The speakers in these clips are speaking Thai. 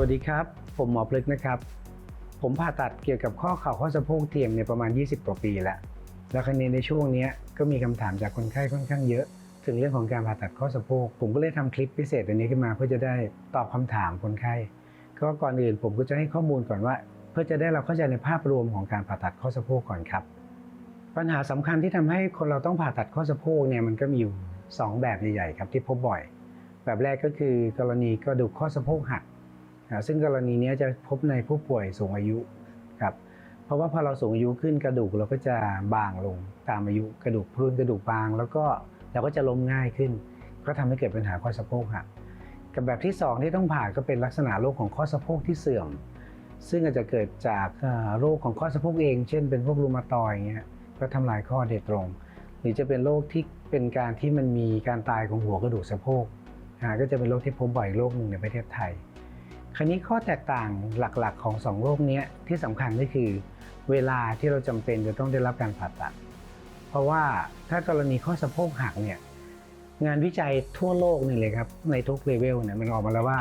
วัสดีครับ ผมหมอพลึกนะครับ ผมผ่าตัดเกี่ยวกับข้อเข่าข้อสะโพกเทียมเนี่ยประมาณ 20 กว่าปีแล้วแล้วครั้นี้ในช่วงนี้ก็มีคำถามจากคนไข้ค่อนข้างเยอะ ถึงเรื่องของการผ่าตัดข้อสะโพก ผมก็เลยทำคลิปพิเศษอันนี้ขึ้นมาเพื่อจะได้ตอบคำถามคนไข้ ก็ก่อนอื่นผมก็จะให้ข้อมูลก่อนว่า เพื่อจะได้เราเข้าใจในภาพรวมของการผ่าตัดข้อสะโพกก่อนครับ ปัญหาสำคัญที่ทำให้คนเราต้องผ่าตัดข้อสะโพกเนี่ยมันก็มีอยู่สองแบบใหญ่ๆครับที่พบบ่อย แบบแรกก็คือกรณีกระดูกข้อสะโพกหัก ซึ่งกรณีนี้จะพบในผู้ป่วยสูงอายุครับเพราะว่าพอเราสูงอายุขึ้นกระดูกเราก็จะบางลงตามอายุกระดูกพรุนกระดูกบาง แล้วก็เราก็จะล้มง่ายขึ้น ก็ทำให้เกิดปัญหาข้อสะโพกหักกับแบบที่สองที่ต้องผ่าก็เป็นลักษณะโรคของข้อสะโพกที่เสื่อม ซึ่งอาจจะเกิดจากโรคของข้อสะโพกเอง เช่นเป็นพวกรูมาตอย์อย่างเงี้ยก็ทำลายข้อโดตรง หรือจะเป็นโรคที่เป็นการที่มันมีการตายของหัวกระดูกสะโพกก็จะเป็นโรคที่พบบ่อยโรคหนึ่งในประเทศไทย คราวนี้ข้อแตกต่างหลักๆ ของสองโรคเนี้ยที่สำคัญก็คือ เวลาที่เราจำเป็นจะต้องได้รับการผ่าตัด เพราะว่าถ้ากรณีข้อสะโพกหักเนี่ยงานวิจัยทั่วโลกนี่เลยครับในทุกเลเวลเนี่ยมันออกมาแล้วว่า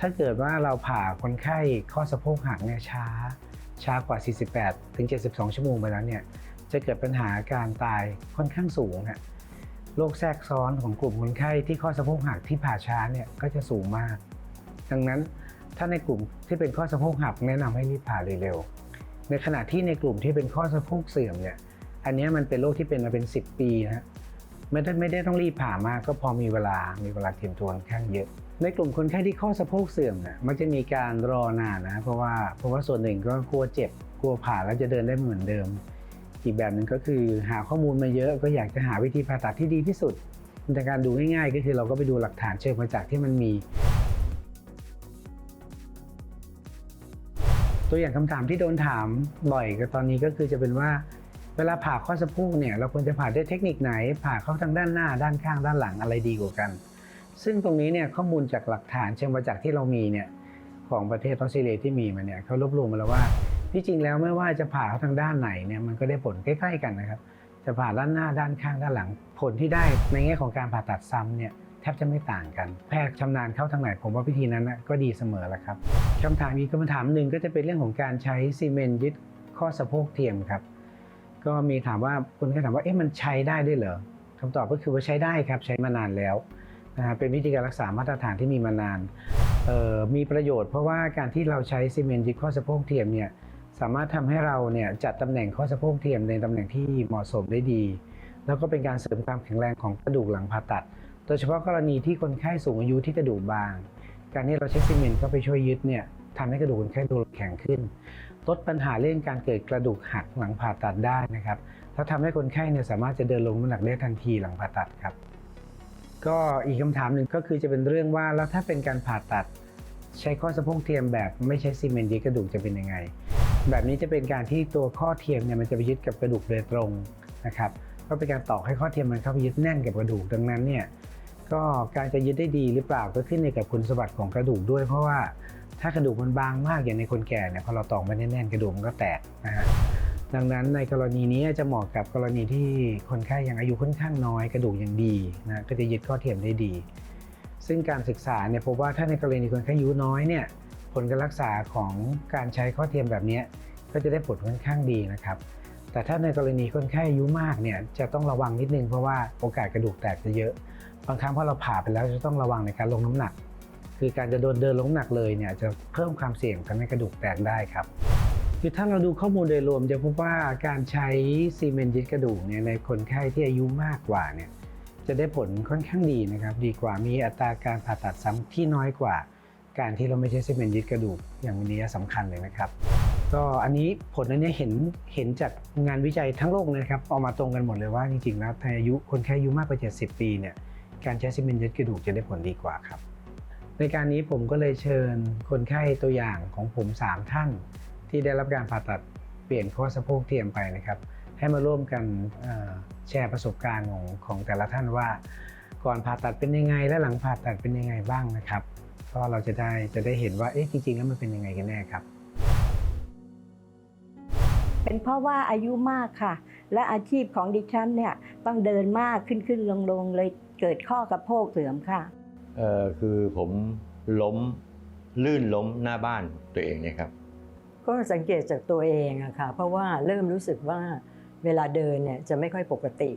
ถ้าเกิดว่าเราผ่าคนไข้ข้อสะโพกหักเนี่ยช้า ช้ากว่า 48 ถึง 72 ชั่วโมงไปแล้วเนี่ยจะเกิดปัญหาการตายค่อนข้างสูงฮะโรคแทรกซ้อนของกลุ่มคนไข้ที่ข้อสะโพกหักที่ผ่าช้าเนี่ยก็จะสูงมาก ดังนั้น ถ้าในกลุ่มที่เป็นข้อสะโพกหักแนะนำให้รีบผ่าเร็วๆในขณะที่ในกลุ่มที่เป็นข้อสะโพกเสื่อมเนี่ยอันนี้มันเป็นโรคที่เป็นมาเป็น 10 ปีนะไม่ได้ไม่ได้ต้องรีบผ่ามากก็พอมีเวลามีเวลาเตรียมตัวค่อนข้างเยอะ ในกลุ่มคนไข้ที่ข้อสะโพกเสื่อมเนี่ยมักจะมีการรอนานนะ เพราะว่าเพราะว่าส่วนหนึ่งก็กลัวเจ็บกลัวผ่าแล้วจะเดินได้ไม่เหมือนเดิม อีกแบบหนึ่งก็คือหาข้อมูลมาเยอะก็อยากจะหาวิธีผ่าตัดที่ดีที่สุดในการดูง่ายๆ ก็คือเราก็ไปดูหลักฐานเชิงประจักษ์ที่มันมี ตัวอย่างคำถามที่โดนถามบ่อยก็ตอนนี้ก็คือจะเป็นว่า เวลาผ่าข้อสะโพกเนี่ยเราควรจะผ่าด้วยเทคนิคไหน ผ่าเข้าทางด้านหน้า ด้านข้างด้านหลังอะไรดีกว่ากัน ซึ่งตรงนี้เนี่ยข้อมูลจากหลักฐานเชิงประจักษ์ที่เรามีเนี่ยของประเทศออสเตรเลียที่มีมาเนี่ยเขารวบรวมมาแล้วว่าที่จริงแล้วไม่ว่าจะผ่าเข้าทางด้านไหนเนี่ยมันก็ได้ผลใกล้ ๆ กันนะครับจะผ่าด้านหน้าด้านข้างด้านหลังผลที่ได้ในแง่ของการผ่าตัดซ้ำเนี่ย แทบจะไม่ต่างกัน แพทย์ชำนาญเข้าทางไหน ผมว่าวิธีนั้นนะก็ดีเสมอแหละครับคำถามอีกคำถามหนึ่งก็จะเป็นเรื่องของการใช้ซีเมนต์ยึดข้อสะโพกเทียมครับ ก็มีถามว่าคนก็ถามว่าเอ๊ะมันใช้ได้ด้วยเหรอคำตอบก็คือว่าใช้ได้ครับใช้มานานแล้วนะฮะเป็นวิธีการรักษามาตรฐานที่มีมานานมีประโยชน์เพราะว่าการที่เราใช้ซีเมนต์ยึดข้อสะโพกเทียมเนี่ยสามารถทำให้เราเนี่ยจัดตำแหน่งข้อสะโพกเทียมในตำแหน่งที่เหมาะสมได้ดี แล้วก็เป็นการเสริมความแข็งแรงของกระดูกหลังผ่าตัด โดยเฉพาะกรณีที่คนไข้สูงอายุที่กระดูกบาง การที่เราใช้ซีเมนต์เข้าไปช่วยยึดเนี่ยทำให้กระดูกคนไข้ดูแข็งขึ้น ลดปัญหาเรื่องการเกิดกระดูกหักหลังผ่าตัดได้นะครับแล้วทำให้คนไข้เนี่ยสามารถจะเดินลงน้ำหนักได้ทันทีหลังผ่าตัดครับ ก็อีกคำถามหนึ่งก็คือจะเป็นเรื่องว่าแล้วถ้าเป็นการผ่าตัด ใช้ข้อสะโพกเทียมแบบไม่ใช้ซีเมนต์ยึดกระดูกจะเป็นยังไง แบบนี้จะเป็นการที่ตัวข้อเทียมเนี่ยมันจะไปยึดกับกระดูกโดยตรงนะครับ ก็เป็นการตอกให้ข้อเทียมมันเข้าไปยึดแน่นกับกระดูกดังนั้นเนี่ยก็การจะยึดได้ดีหรือเปล่าก็ขึ้นอยู่กับคุณสมบัติของกระดูกด้วย เพราะว่าถ้ากระดูกมันบางมากอย่างในคนแก่เนี่ยพอเราตอกมันแน่นๆกระดูกมันก็แตกนะฮะดังนั้นในกรณีนี้จะเหมาะกับกรณีที่คนไข้ยังอายุค่อนข้างน้อย กระดูกยังดีนะก็จะยึดข้อเทียมได้ดี ซึ่งการศึกษาเนี่ยพบว่าถ้าในกรณีคนไข้อายุน้อยเนี่ยผลการรักษาของการใช้ข้อเทียมแบบนี้ก็จะได้ผลค่อนข้างดีนะครับ แต่ถ้าในกรณีคนไข้อายุมากเนี่ยจะต้องระวังนิดนึงเพราะว่าโอกาสกระดูกแตกจะเยอะ บางครั้งพอเราผ่าไปแล้วจะต้องระวังในการลงน้ำหนัก คือการจะโดนเดินลงหนักเลยเนี่ยจะเพิ่มความเสี่ยงทำให้กระดูกแตกได้ครับคือถ้าเราดูข้อมูลโดยรวมจะพบว่าการใช้ซีเมนต์ยึดกระดูกเนี่ยในคนไข้ที่อายุมากกว่าเนี่ยจะได้ผลค่อนข้างดีนะครับดีกว่ามีอัตราการผ่าตัดซ้ำที่น้อยกว่า การที่เราไม่ใช้ซีเมนต์ยึดกระดูกอย่างนี้สำคัญเลยนะครับ ก็อันนี้ผลอันนี้เห็นเห็นจากงานวิจัยทั้งโลกเลยนะครับออกมาตรงกันหมดเลยว่าจริงๆแล้วในอายุคนแค่อายุมากกว่า 70 ปีเนี่ยการใช้ซีเมนต์ยึดกระดูกจะได้ผลดีกว่าครับ ในการนี้ผมก็เลยเชิญคนไข้ตัวอย่างของผม 3 ท่าน ที่ได้รับการผ่าตัดเปลี่ยนข้อสะโพกเทียมไปนะครับ ให้มาร่วมกันแชร์ประสบการณ์ของของแต่ละท่านว่า ก่อนผ่าตัดเป็นยังไง และหลังผ่าตัดเป็นยังไงบ้างนะครับ ก็เราจะได้จะได้เห็นว่าเอ๊ะจริงๆแล้วมันเป็นยังไงกันแน่ครับ เป็นเพราะว่าอายุมากค่ะ และอาชีพของดิฉันเนี่ยต้องเดินมากขึ้นขึ้นลงลงเลยเกิดข้อกระโพกเสื่อมค่ะเอ่อคือผมล้มลื่นล้มหน้าบ้านตัวเองเนี่ยครับ ก็สังเกตจากตัวเองอะค่ะเพราะว่าเริ่มรู้สึกว่าเวลาเดินเนี่ยจะไม่ค่อยปกติ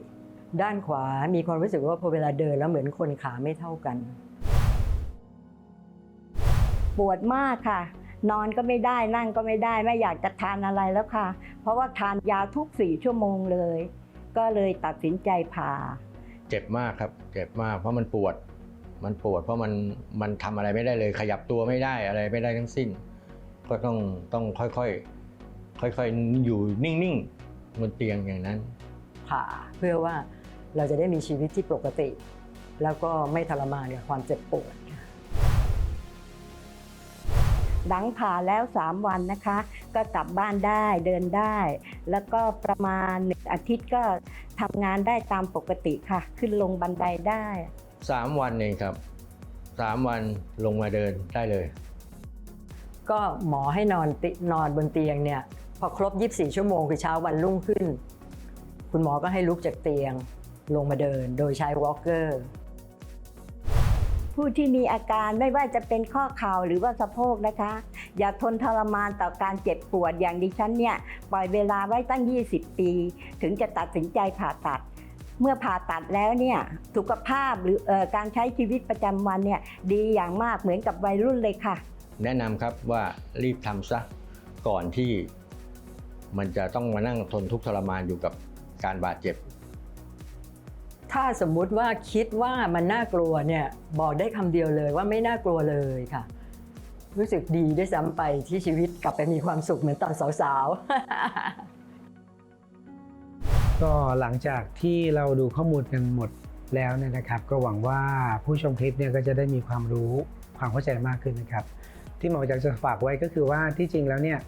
ด้านขวามีความรู้สึกว่าพอเวลาเดินแล้วเหมือนคนขาไม่เท่ากัน ปวดมากค่ะ นอนก็ไม่ได้นั่งก็ไม่ได้ไม่อยากจะทานอะไรแล้วค่ะ เพราะว่าทานยาทุกสี่ชั่วโมงเลย ก็เลยตัดสินใจผ่า เจ็บมากครับ เจ็บมากเพราะมันปวด มันปวดเพราะมันมันทำอะไรไม่ได้เลย ขยับตัวไม่ได้อะไรไม่ได้ทั้งสิ้น ก็ต้องต้องค่อยๆค่อยๆอยู่นิ่งๆบนเตียงอย่างนั้น ผ่าเพื่อว่าเราจะได้มีชีวิตที่ปกติ แล้วก็ไม่ทรมานกับความเจ็บปวด หลังผ่าแล้ว 3 วันนะคะ ก็กลับบ้านได้เดินได้ แล้วก็ประมาณหนึ่งอาทิตย์ก็ทำงานได้ตามปกติค่ะ ขึ้นลงบันไดได้ 3 วันเองครับ 3 วันลงมาเดินได้เลย ก็หมอให้นอนตินอนบนเตียงเนี่ย พอครบ 24 ชั่วโมงคือเช้าวันรุ่งขึ้น คุณหมอก็ให้ลุกจากเตียงลงมาเดิน โดยใช้วอล์กเกอร์ ผู้ที่มีอาการไม่ว่าจะเป็นข้อเข่าหรือว่าสะโพกนะคะ อย่าทนทรมานต่อการเจ็บปวดอย่างดิฉันเนี่ยปล่อยเวลาไว้ตั้ง 20 ปี ถึงจะตัดสินใจผ่าตัด เมื่อผ่าตัดแล้วเนี่ยสุขภาพหรือออการใช้ชีวิตประจำวันเนี่ยดีอย่างมากเหมือนกับวัยรุ่นเลยค่ะ แนะนำครับว่ารีบทำซะก่อนที่มันจะต้องมานั่งทนทุกข์ทรมานอยู่กับการบาดเจ็บ ถ้าสมมุติว่าคิดว่ามันน่ากลัวเนี่ยบอกได้คำเดียวเลยว่าไม่น่ากลัวเลยค่ะ รู้สึกดีด้วยซ้ำไปที่ชีวิตกลับไปมีความสุขเหมือนตอนสาวๆ ก็หลังจากที่เราดูข้อมูลกันหมดแล้วเนี่ยนะครับ ก็หวังว่าผู้ชมคลิปเนี่ยก็จะได้มีความรู้ความเข้าใจมากขึ้นนะครับ ที่หมออยากจะฝากไว้ก็คือว่าที่จริงแล้วเนี่ย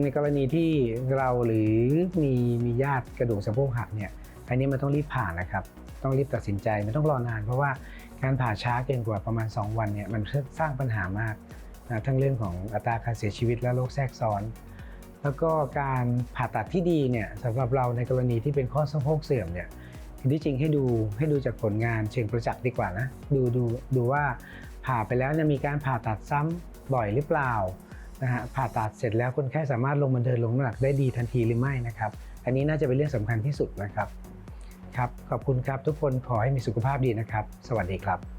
ในกรณีที่เราหรือมีมีญาติกระดูกสะโพกหักเนี่ยอันนี้มันต้องรีบผ่านะครับ ต้องรีบตัดสินใจไม่ต้องรอนาน เพราะว่าการผ่าช้าเกินกว่าประมาณ 2 วันเนี่ยมันสร้างปัญหามากนะทั้งเรื่องของอัตราการเสียชีวิตและโรคแทรกซ้อน แล้วก็การผ่าตัดที่ดีเนี่ยสำหรับเราในกรณีที่เป็นข้อสะโพกเสื่อมเนี่ยที่จริงให้ดูให้ดูจากผลงานเชิงประจักษ์ดีกว่านะดูดูดูว่าผ่าไปแล้วเนี่ยมีการผ่าตัดซ้ำบ่อยหรือเปล่านะฮะผ่าตัดเสร็จแล้วคนไข้สามารถลงมาเดินลงน้ำหนักได้ดีทันทีหรือไม่นะครับ อันนี้น่าจะเป็นเรื่องสำคัญที่สุดนะครับ ครับ ขอบคุณครับทุกคนขอให้มีสุขภาพดีนะครับ สวัสดีครับ